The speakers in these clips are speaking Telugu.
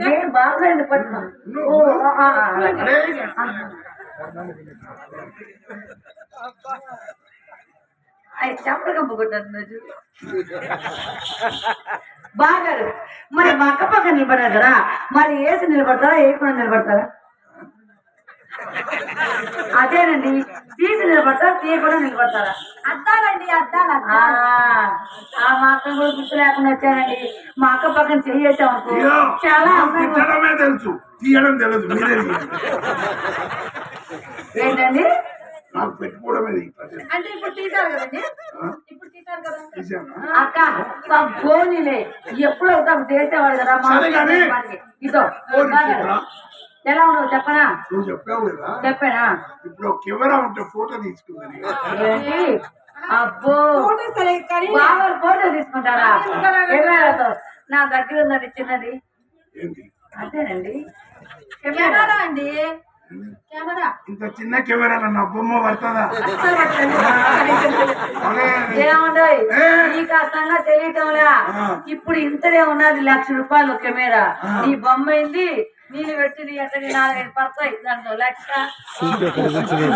నేను బాగా ఎందుకు పట్టుకున్నా చెప్పలు కమ్ముకుంటారు బాగారు. మరి మా అక్క పక్క నిలబడారు? కదా మరి ఏసి నిలబడతారా? ఏ కూడా నిలబడతారా? అదేనండి. తీసి నిలబడతారా? తీయకుండా నిలబడతారా? అద్దాలండి అద్దాలు ఆ, ఆ మా అక్క కూడా గుర్తు లేకుండా వచ్చానండి మా అక్క పక్కన చెయ్యేసాం చాలా తిట్టడమే తెలుసు. తీయడం తెలియదు. ఏంటండి? నాకు పెట్టుకోవడమే. అంటే ఇప్పుడు తీసారు కదండి? ఇప్పుడు తీసారు కదా? అక్క మా గోనీలే ఎప్పుడు అవుతాం చేసేవాడు కదా. ఇదో. ఎలా ఉండవు చెప్పనా? నువ్వు చెప్పావు కదా. చెప్పానా? ఇప్పుడు ఒక కెమెరా ఉంటే ఫోటో తీసుకుందని అబ్బో. ఫోటో సరే కానీ బాగా ఫోటో తీసుకుంటారా? కెమెరాతో నా దగ్గర ఉందండి చిన్నది. ఏంటి? అంతేనండి కెమెరా అండి? ఇంత చిన్న కెమెరా నా బొమ్మ పడుతుందా? నీకు తెలియటంలా. ఇప్పుడు ఇంతనే ఉన్నది లక్ష రూపాయలు కెమెరా. నీ బొమ్మ అయింది నీళ్ళు పెట్టి నీ ఎక్కడి నాలుగైదు పడతాయి. దాంట్లో లక్ష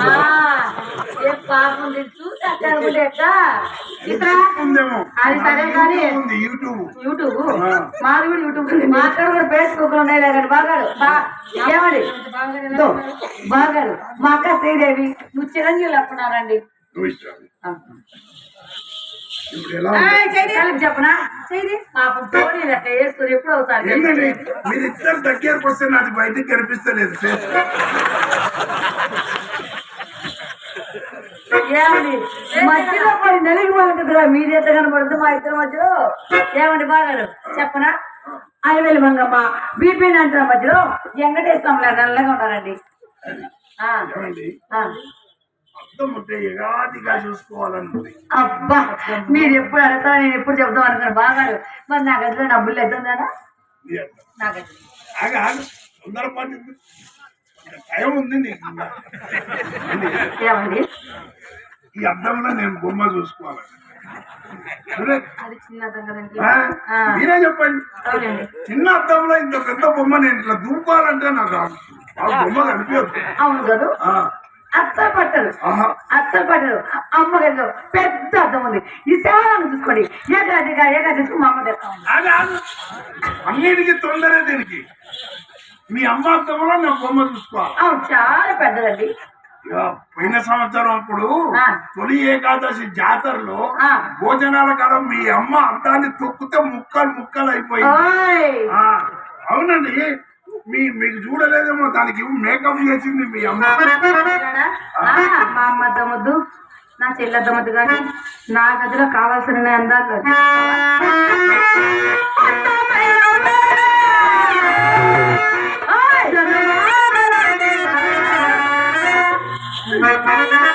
ఆ, ఏ పాపం చూసి అక్కడ ఎట్లా? చిత్రా? ఉందేమో అది సరే కానీ యూట్యూబ్. యూట్యూబ్. మాది కూడా యూట్యూబ్ ఉంది. మా అక్కడ కూడా ఫేస్బుక్లో ఉన్నాయి కానీ బాగారు ఏమండి? బాగారు మా అక్క శ్రీదేవి నువ్వు చిరంజీవులు అప్పున్నారండి చెప్పనా? చేయి పాపం పోనీ లెక్క వేసుకుని ఎప్పుడు అవుతారు ఏంటండి? మీరు ఇద్దరు దగ్గరకు వస్తే నాది బయటికి కనిపిస్తలేదు. ఏమండి? మధ్యలో పడి నలిగిపోతుందిరా మీది ఎంత కనపడుతుంది మా ఇద్దరి మధ్యలో ఏమండి బాగారు? చెప్పనా? అరవేలు మంగమ్మ బీపీ అంటున్న మధ్యలో వెంకటేశ్వరంలో నల్లగా ఉన్నారండి. అబ్బా మీరు ఎప్పుడు అడగతారా నేను ఎప్పుడు చెప్తాం అనుకున్నాను. బాగారు మరి నా గదిలో నా బుల్లు ఎత్తుందా నీ అర్థం. నా గది ఆగు, ఆగు. తొందరపాటు ఎందుకు? టైం ఉంది నీకు. ఇంకా. ఏమండి? ఈ అద్దంలో నేను బొమ్మ చూసుకోవాలి. మీరే చెప్పండి. చిన్న అద్దంలో ఇంత పెద్ద బొమ్మ నేను ఇట్లా దూపాలంటే నాకు ఆ- బొమ్మ కనిపించదు. అవును కదా? అస్సలు పట్టదు. అస్సలు పట్టదు. పెద్ద అర్థం ఉంది. సేవలను చూసుకోండి. ఏకాదిగా ఏకాదిగా మా అమ్మ. అన్నిటికీ తొందరే దీనికి. మీ అమ్మ అద్దంలో నా బొమ్మ చూసుకోవాలి. అవును చాలా పెద్దదండి. పోయిన సంవత్సరం అప్పుడు. తొలి ఏకాదశి జాతరలో. భోజనాల కాలం మీ అమ్మ అద్దాన్ని తొక్కితే ముక్కలు ముక్కలు అయిపోయింది అవునండి. మీ మీకు చూడలేదేమో దానికి మేకప్ చేసింది మీ అమ్మ. మా అమ్మ అద్దమొద్దు నా చెల్లి అద్దమొద్దు కానీ నా గదిలో కావాల్సిన అందాలు Thank you.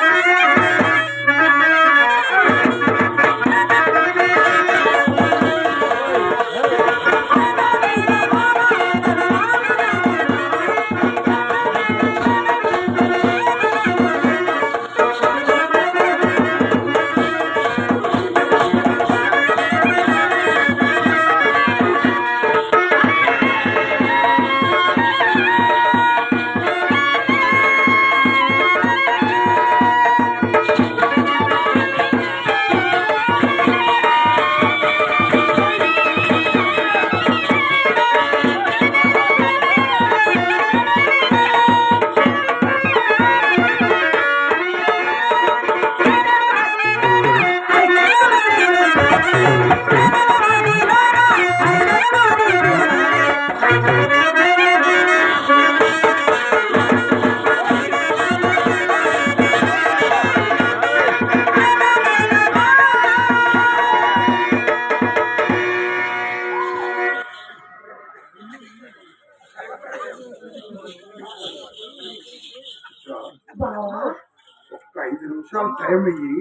ఒక్క ఐదు నిమిషాలు టైం అయ్యి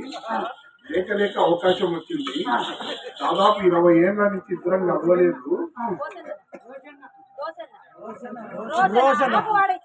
లేక లేక అవకాశం వచ్చింది. దాదాపు ఇరవై ఏళ్ళ నుంచి ఇద్దరం కలవలేదు వాడి.